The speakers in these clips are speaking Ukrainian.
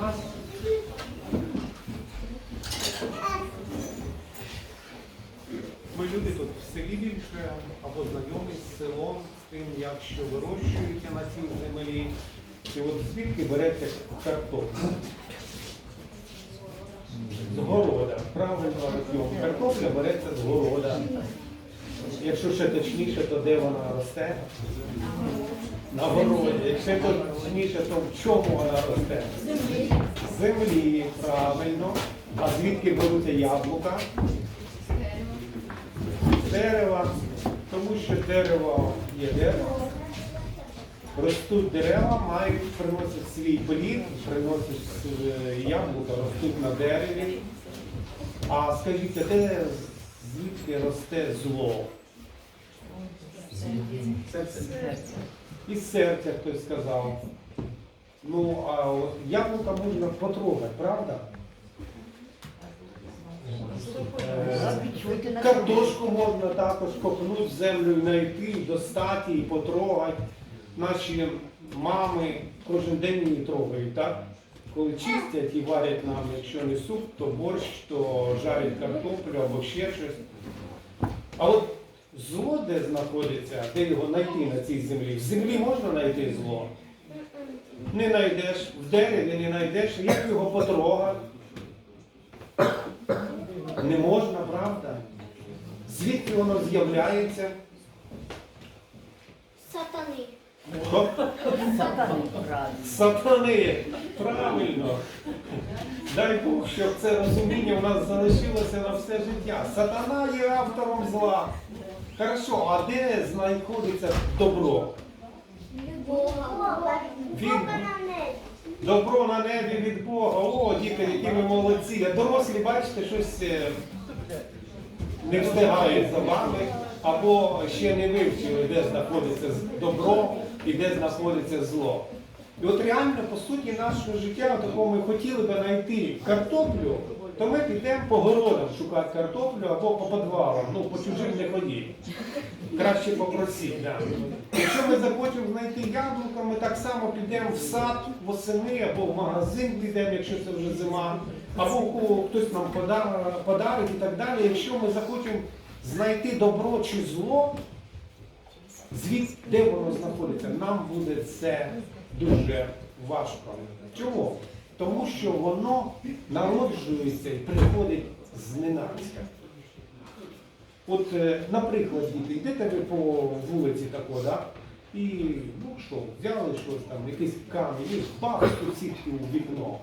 нас. Ми люди тут в селі більше або знайомі з селом, з тим, як що вирощується на цій землі. І от звідки береться картопля? З города. Правильно Картопля береться з города. Якщо ще точніше, то де вона росте? На городі. Якщо точніше, то в чому вона росте? З землі, правильно. А звідки беруться яблука? Дерева. Тому що дерево є дерево. Ростуть дерева, мають, приносять свій плід, приносять е, яблука, ростуть на дереві. А скажіть, де звідки росте зло? Із серця хтось сказав. Ну, а яблука можна потрогати, правда? Картошку можна також копнути землю, знайти, достати і потрогати. Наші мами кожен день її трогають, так? Коли чистять і варять нам, якщо не суп, то борщ, то жарять картоплю або ще щось. А от зло де знаходиться, де його знайти на цій землі? В землі можна знайти зло? Не знайдеш, в дереві не знайдеш, як його потрогати? Не можна, правда? Звідки воно з'являється? Сатани. Сатани правильно. Дай Бог, щоб це розуміння у нас залишилося на все життя. Сатана є автором зла. Хорошо, а де знаходиться добро? Він добро на небі від Бога. О, діти, які ви молодці. А дорослі, бачите, щось е, не встигають за вами, або ще не вивчили, де знаходиться добро і де знаходиться зло. І от реально, по суті, наше життя, такого ми хотіли би знайти картоплю, то ми підемо по городам шукати картоплю або по підвалам. Ну, по чужим не ходіть. Краще попросіть. Да. Якщо ми захочемо знайти яблука, ми так само підемо в сад восени або в магазин підемо, якщо це вже зима, або хтось нам подарить і так далі. Якщо ми захочемо знайти добро чи зло, звідки де воно знаходиться, нам буде це дуже важко. Чому? Тому що воно народжується і приходить зненацька. От, е, наприклад, діти, йдете ви по вулиці тако, да? і ну що, взяли щось там, якийсь камінь, і бах, тут сітки у вікно.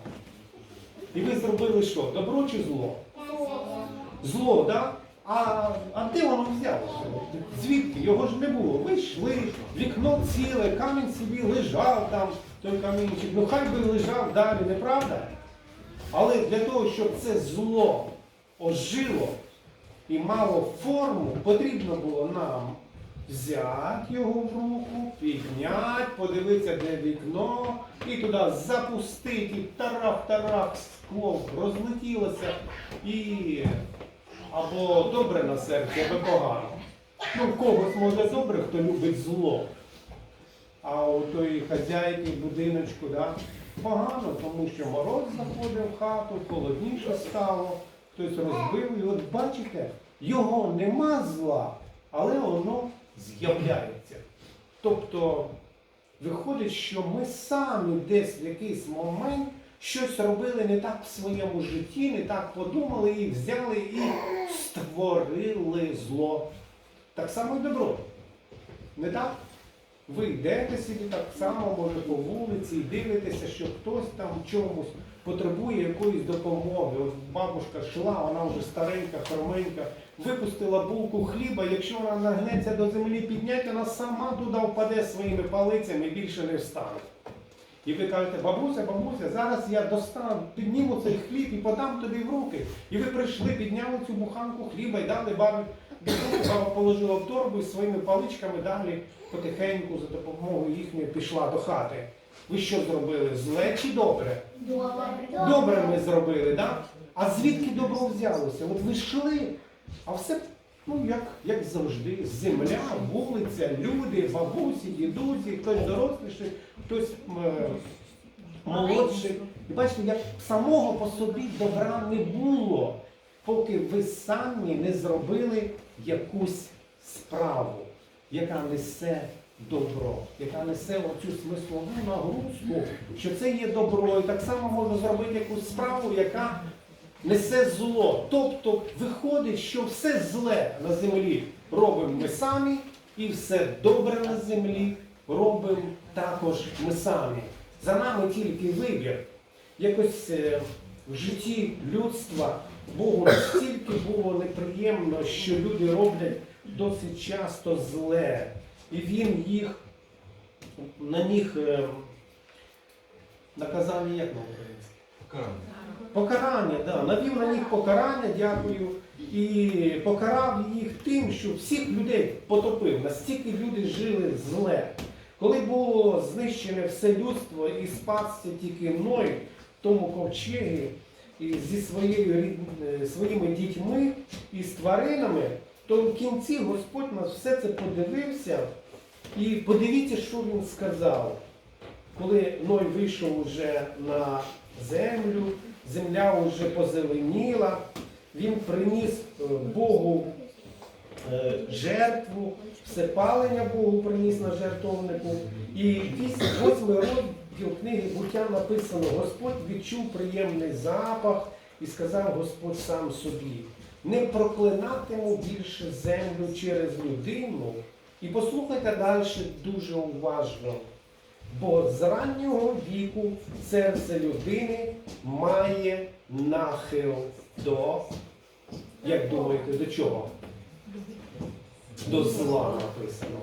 І ви зробили що? Добро чи зло? Зло, так? Да? А, а де воно взялося? Звідки? Його ж не було. Ви йшли, вікно ціле, камінь собі лежав там, той камінчик. Ну хай би лежав далі, неправда? Але для того, щоб це зло ожило і мало форму, потрібно було нам взяти його в руку, підняти, подивитися, де вікно, і туди запустити, і тарах-тарах, скло розлетілося і або добре на серці, або погано. Ну, в когось може добре, хто любить зло. А у тої хазяйки будиночку, да, погано, тому що мороз заходив в хату, холодніше стало, хтось розбив. І от бачите, його нема зла, але воно з'являється. Тобто виходить, що ми самі десь в якийсь момент щось робили не так в своєму житті, не так подумали і взяли і створили зло. Так само і добро. Не так? Ви йдете собі так само, може, по вулиці і дивитеся, що хтось там чомусь потребує якоїсь допомоги. От бабушка шла, вона вже старенька, хроменька, випустила булку хліба, якщо вона нагнеться до землі підняти, вона сама туди впаде своїми палицями і більше не встане. І ви кажете, бабуся, бабуся, зараз я достану, підніму цей хліб і подам тобі в руки. І ви прийшли, підняли цю буханку хліба і дали бабі, баба положила в торбу і своїми паличками далі потихеньку за допомогою їхньої пішла до хати. Ви що зробили? Зле чи добре? Добре ми зробили, так? А звідки добро взялося? От ви йшли, а все ну, як, як завжди, земля, вулиця, люди, бабусі, дідусі, хтось доросліший, хтось е, молодший. І бачите, як самого по собі добра не було, поки ви самі не зробили якусь справу, яка несе добро, яка несе оцю смислову нагрузку, що це є добро. І так само можна зробити якусь справу, яка несе зло. Тобто виходить, що все зле на землі робимо ми самі, і все добре на землі робимо також ми самі. За нами тільки вибір. Якось е, в житті людства Богу настільки було неприємно, що люди роблять досить часто зле. І він їх на них е, наказання як на українській? Покарання, да. навів на них покарання, дякую, і покарав їх тим, що всіх людей потопив. Настільки люди жили зле. Коли було знищене все людство і спасся тільки Ной в тому ковчегі зі своєю, е, своїми дітьми і з тваринами, то в кінці Господь на все це подивився. І подивіться, що він сказав. Коли Ной вийшов уже на землю, земля вже позеленіла, він приніс е, Богу е, жертву, все палення Богу приніс на жертовнику. І вісь- восьмий розділ книги буття написано, Господь відчув приємний запах і сказав Господь сам собі, не проклинатиму більше землю через людину. І послухайте далі дуже уважно. Бо з раннього віку серце людини має нахил до, як думаєте, до чого? До зла написано.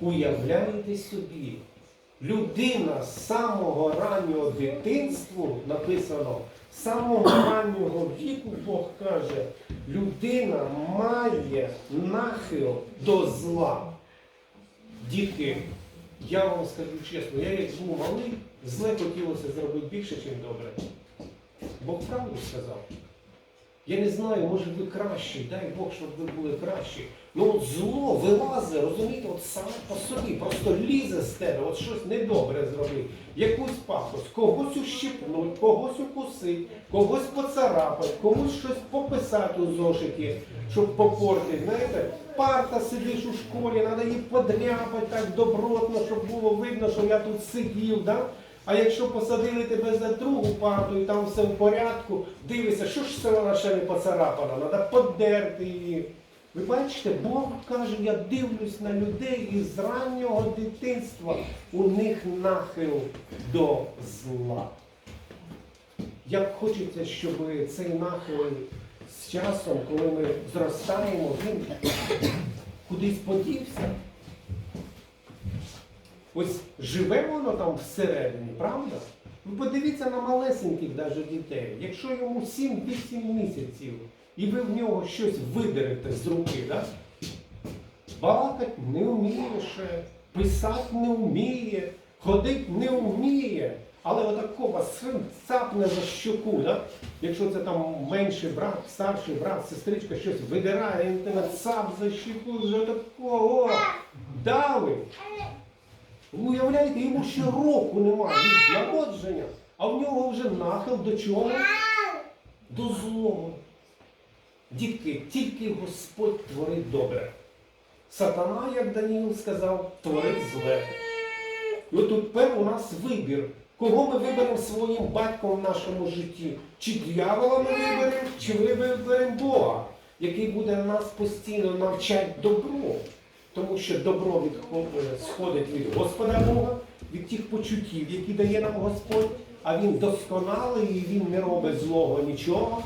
Уявляєте собі, людина з самого раннього дитинства написано, з самого раннього віку Бог каже, людина має нахил до зла. Дітки, я вам скажу чесно, я як був малий, зле хотілося зробити більше, ніж добре. Бог правду сказав. Я не знаю, може ви кращі, дай Бог, щоб ви були кращі. Ну от зло вилазить, розумієте, от саме по собі, просто лізе з тебе, от щось недобре зробив, якусь пахость, когось ущипнуть, когось укусить, когось поцарапать, комусь щось пописати у зошиті, щоб попортити. Знаєте, парта сидиш у школі, треба її подряпати так добротно, щоб було видно, що я тут сидів. Да? А якщо посадили тебе за другу парту і там все в порядку, дивишся, що ж це вона ще не поцарапана, треба подерти її. Ви бачите, Бог каже, я дивлюсь на людей і з раннього дитинства у них нахил до зла. Як хочеться, щоб цей нахил з часом, коли ми зростаємо, він кудись подівся. Ось живе воно там всередині, правда? Ви подивіться на малесеньких навіть дітей. Якщо йому 7-8 місяців, і ви в нього щось видерете з руки, да? балакати не вміє ще, писати не вміє, ходити не вміє. Але отако вас цапне за щоку, да? Якщо це там менший брат, старший брат, сестричка щось видирає, він тебе цап за щоку, вже такого давить. Ви уявляєте, йому ще року немає від народження, а в нього вже нахил до чого? До злого. Дітки, тільки Господь творить добре. Сатана, як Даніїл сказав, творить зле. І от тепер у нас вибір. Кого ми виберемо своїм батьком в нашому житті? Чи дьявола ми виберемо, чи ми виберемо Бога, який буде нас постійно навчати добру. Тому що добро відхо- е, сходить від Господа Бога, від тих почуттів, які дає нам Господь, а Він досконалий і Він не робить злого нічого,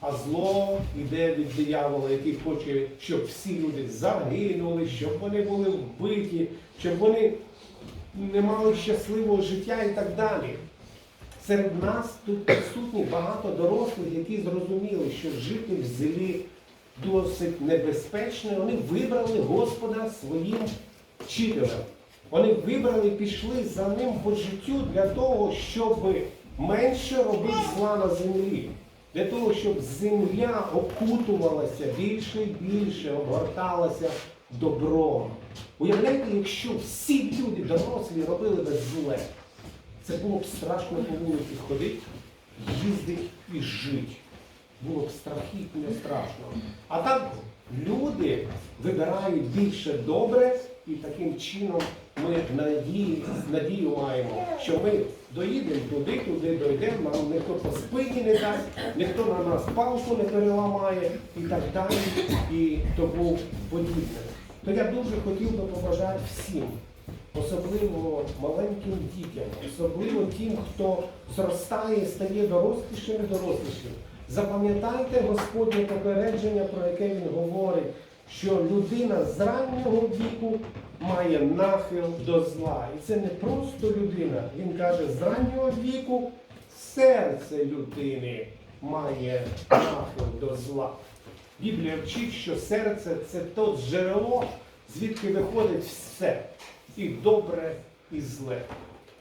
а зло йде від диявола, який хоче, щоб всі люди загинули, щоб вони були вбиті, щоб вони не мали щасливого життя і так далі. Серед нас тут присутні багато дорослих, які зрозуміли, що жити в злі досить небезпечно. Вони вибрали Господа своїм вчителем. Вони вибрали пішли за ним по життю для того, щоб менше робити зла на землі. Для того, щоб земля окутувалася більше і більше, обгорталася добром. Уявляєте, якщо всі люди дорослі робили би зле, Це було б страшно по вулиці ходити, їздити і жити. Було б страхітно страшно. А так люди вибирають більше добре, і таким чином ми надії, надію маємо, що ми доїдемо туди, туди дойдемо, нам ніхто по спині не дасть, ніхто на нас палку не переламає і так далі, і тому подібне. То я дуже хотів би побажати всім, особливо маленьким дітям, особливо тим, хто зростає, стає дорослішим і дорослішим. Запам'ятайте Господнє попередження, про яке він говорить, що людина з раннього віку має нахил до зла. І це не просто людина. Він каже, з раннього віку серце людини має нахил до зла. Біблія вчить, що серце це то джерело, звідки виходить все. І добре, і зле.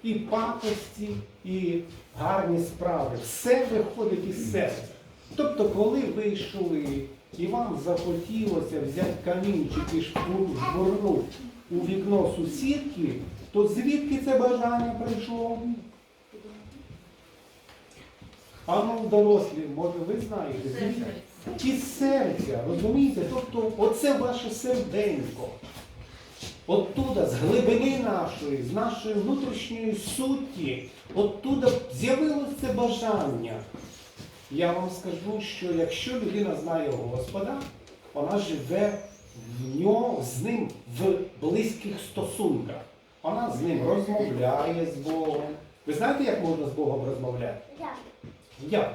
І пакості, і гарні справи. Все виходить із серця. Тобто, коли ви йшли і вам захотілося взяти камінчик і жбурнути у вікно сусідки, то звідки це бажання прийшло? А ну, дорослі, може, ви знаєте, звідки? Із серця, розумієте? Тобто, оце ваше серденько. Оттуда, з глибини нашої, з нашої внутрішньої суті, оттуда з'явилось це бажання. Я вам скажу, що якщо людина знає Господа, вона живе в нього, з ним в близьких стосунках. Вона з ним розмовляє з Богом. Ви знаєте, як можна з Богом розмовляти? Як?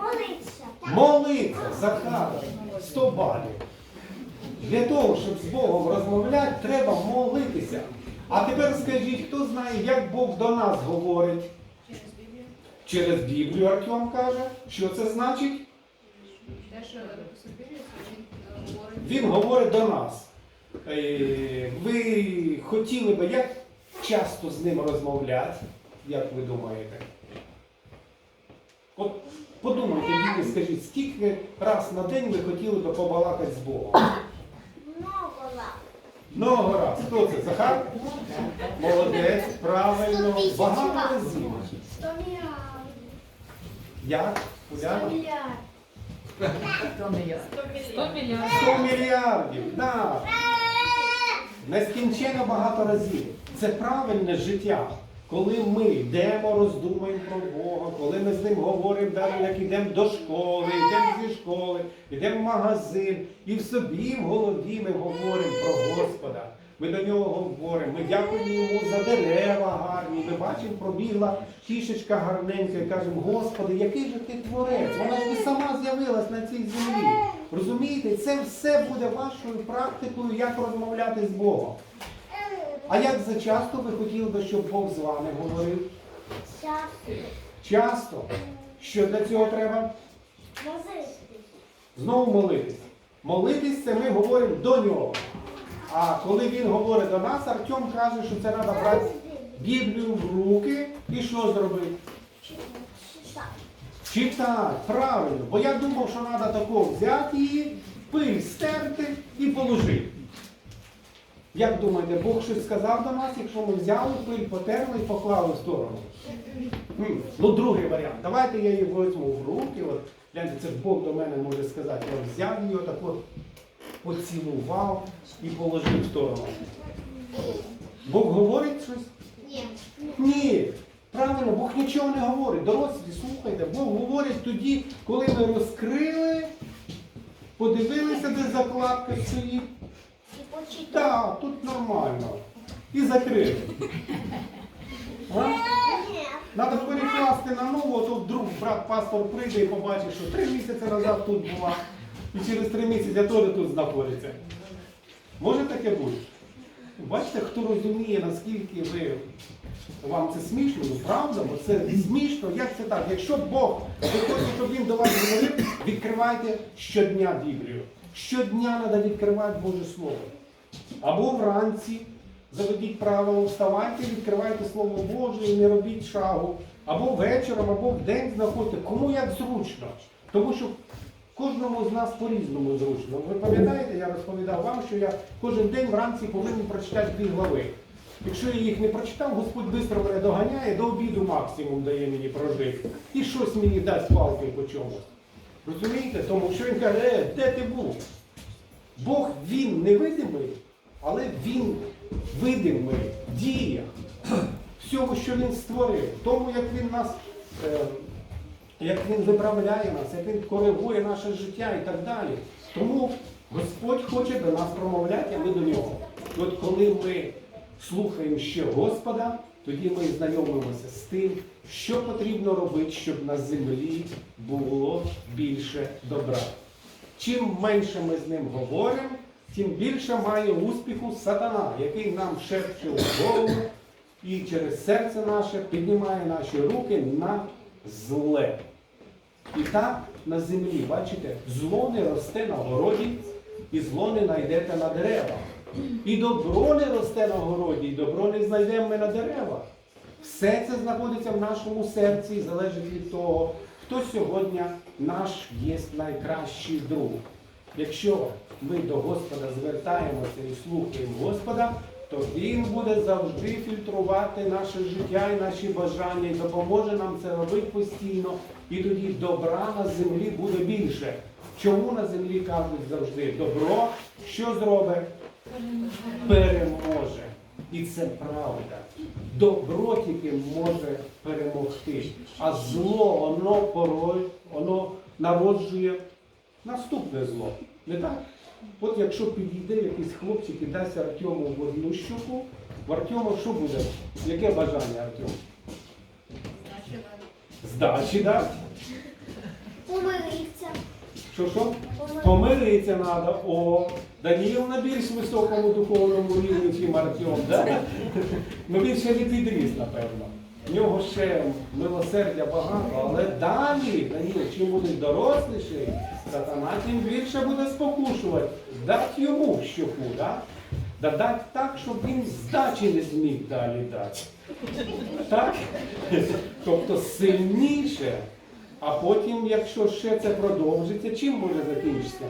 Молиться. Молиться, Захар, 100 балів. Для того, щоб з Богом розмовляти, треба молитися. А тепер скажіть, хто знає, як Бог до нас говорить? Через Біблію Артем каже. Що це значить? Він говорить. До нас. Е, Ви хотіли би як часто з ним розмовляти? Як ви думаєте? От подумайте, Біблі, скажіть, скільки раз на день ви хотіли би побалакати з Богом? Много лап. Много раз. Хто це? Захар? Молодець, правильно. Багато разів. Сто миллиардов. Як? Сто Уляна? я? 100 мільйонів. 100 мільярдів. Да. Нескінченно багато разів. Це правильне життя. Коли ми йдемо, роздумуємо про Бога, коли ми з ним говоримо, далі, як йдемо до школи, йдемо зі школи, йдемо в магазин, і в собі, в голові ми говоримо про Господа. Ми до нього говоримо, ми дякуємо йому за дерева гарні. Ми бачимо, пробігла кішечка гарненька і кажемо, Господи, який же ти творець? Вона ж не сама з'явилась на цій землі. Розумієте, це все буде вашою практикою, як розмовляти з Богом. А як за часто ви хотіли би, щоб Бог з вами говорив? Сейчас. Часто. Що для цього треба? Молиться. Знову молитись. Молитись це ми говоримо до нього. А коли він говорить до нас, Артем каже, що це треба брати Біблію в руки і що зробити? Читать. Читати, правильно. Бо я думав, що треба тако взяти її, пиль стерти і положити. Як думаєте, Бог щось сказав до нас, якщо ми взяли пиль, потерли і поклали в сторону? Ну, другий варіант. Давайте я її візьму в руки. От, гляньте, це ж Бог до мене може сказати. Я взяв її, так от поцілував і положив в сторону. Бог говорить щось? Нет. Ні. Правильно, Бог нічого не говорить. Дорослі, слухайте, Бог говорить тоді, коли ми розкрили, подивилися, де закладка стоїть. Почитать. Так, тут нормально. І закрили. А? Нет. Треба перекласти на нову, а то вдруг брат пастор прийде і побачить, що три місяці назад тут була. І через три місяці теж тут знаходиться. Може таке бути? Бачите, хто розуміє, наскільки ви вам це смішно, ну правда, бо це смішно, як це так? Якщо Бог ви хочете, щоб він до вас говорив, відкривайте щодня Біблію. Щодня треба відкривати Боже Слово. Або вранці заведіть правило, вставайте, відкривайте Слово Боже і не робіть шагу. Або вечором, або в день знаходьте, кому як зручно. Тому що кожному з нас по-різному зручно. Ви пам'ятаєте, я розповідав вам, що я кожен день вранці повинен прочитати дві глави. Якщо я їх не прочитав, Господь швидко мене доганяє, до обіду максимум дає мені прожити. І щось мені дасть палки по чомусь. Розумієте? Тому що він каже, е, де ти був? Бог він невидимий, але він видимий в діях всього, що він створив, тому як він нас, е, як він виправляє нас, як він коригує наше життя і так далі. Тому Господь хоче до нас промовляти, а ми до нього. І от коли ми слухаємо ще Господа, тоді ми знайомимося з тим, що потрібно робити, щоб на землі було більше добра. Чим менше ми з ним говоримо, тим більше має успіху сатана, який нам шепче в голову і через серце наше піднімає наші руки на зле. І так на землі, бачите, зло не росте на городі, і зло не знайдете на деревах. І добро не росте на городі, і добро не знайдемо ми на деревах. Все це знаходиться в нашому серці і залежить від того, хто сьогодні наш є найкращий друг. Якщо ми до Господа звертаємося і слухаємо Господа, то Він буде завжди фільтрувати наше життя і наші бажання і допоможе нам це робити постійно. І тоді добра на землі буде більше. Чому на землі кажуть завжди добро, що зробить? Переможе. І це правда. Добро тільки може перемогти. А зло, воно порой, воно народжує наступне зло. Не так? От якщо підійде якийсь хлопчик і дасть Артему в одну щуку, в Артема що буде? Яке бажання Артем? Значить, Здачі, так? Помириться. Що що? Помириться. Треба. О, Даніїл на більш високому духовному рівні, ніж Артем, да? Ну він ще не підріс, напевно. В нього ще милосердя багато, але далі, Даніл, чим буде доросліший, сатана тим більше буде спокушувати. Дати йому щоку, да? Да дати так, щоб він здачі не зміг далі дати. Так? Тобто сильніше. А потім, якщо ще це продовжиться, чим може закінчитися?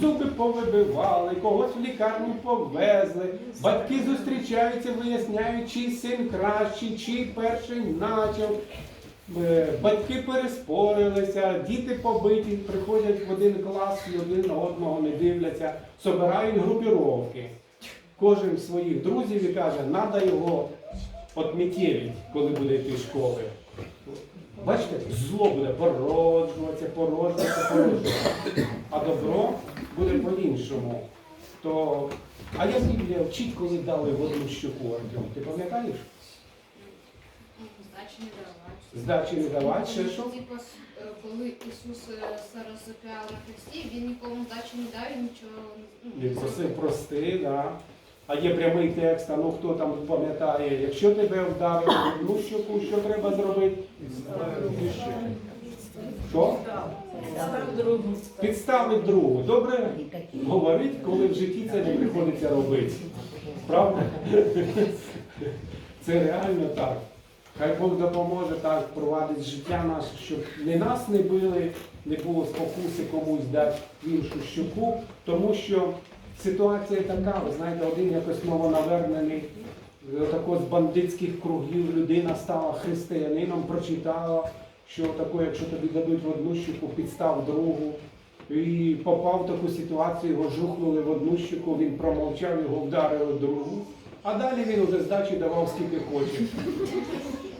Зуби повибивали, когось в лікарню повезли, батьки зустрічаються, виясняють, чий син кращий, чий перший начав. Е, Батьки переспорилися, діти побиті, приходять в один клас і один на одного не дивляться, собирають групіровки. Кожен своїх друзів і каже, треба його отмітєвіть, коли буде йти школи. Бачите, зло буде породжуватися, породжуватися, породжуватися. А добро буде по-іншому. То, а я вчить, коли дали в одну щоку Артем. Ти пам'ятаєш? Здачі не давати. Здачі не давати, ще що? Е, коли Ісус е, розп'яв на хресті, він нікому здачі не дав і нічого ну, Він просив прости, да. А є прямий текст, а ну хто там пам'ятає, якщо тебе вдарили в одну щоку, що треба зробити? Що? Підставить другу. Добре? Говорить, коли в житті це не приходиться робити. Правда? Це реально так. Хай Бог допоможе так провадити життя наше, щоб не нас не били, не було спокуси комусь дати іншу щуку, тому що ситуація така, ви знаєте, один якось новонавернений, з бандитських кругів людина стала християнином, прочитала, що таке, якщо тобі дадуть в одну щуку, підстав другу. І попав в таку ситуацію, його жухнули в одну щуку, він промовчав, його вдарили в другу. А далі він уже здачі давав скільки хоче.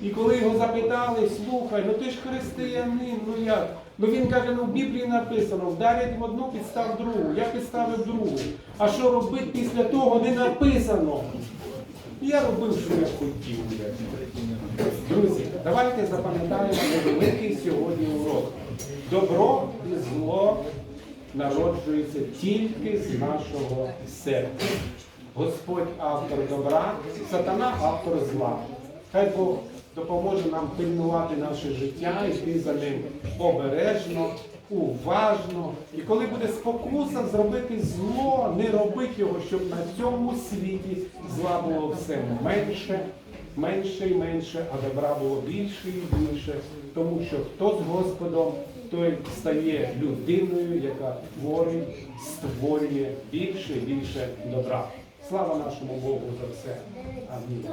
І коли його запитали, слухай, ну ти ж християнин, ну як? Ну він каже, ну в Біблії написано, вдарять в одну, підстав другу. Я підставив другу. А що робити після того не написано. Я робив, що я хотів. Друзі, давайте запам'ятаємо великий сьогодні урок. Добро і зло народжується тільки з нашого серця. Господь автор добра, сатана автор зла. Хай Бог допоможе нам пильнувати наше життя, йти за ним обережно, уважно. І коли буде спокуса зробити зло, не робити його, щоб на цьому світі зла було все менше, менше і менше, а добра було більше і більше. Тому що хто з Господом, той стає людиною, яка творить, створює більше і більше добра. Слава нашому Богу за все. Амінь.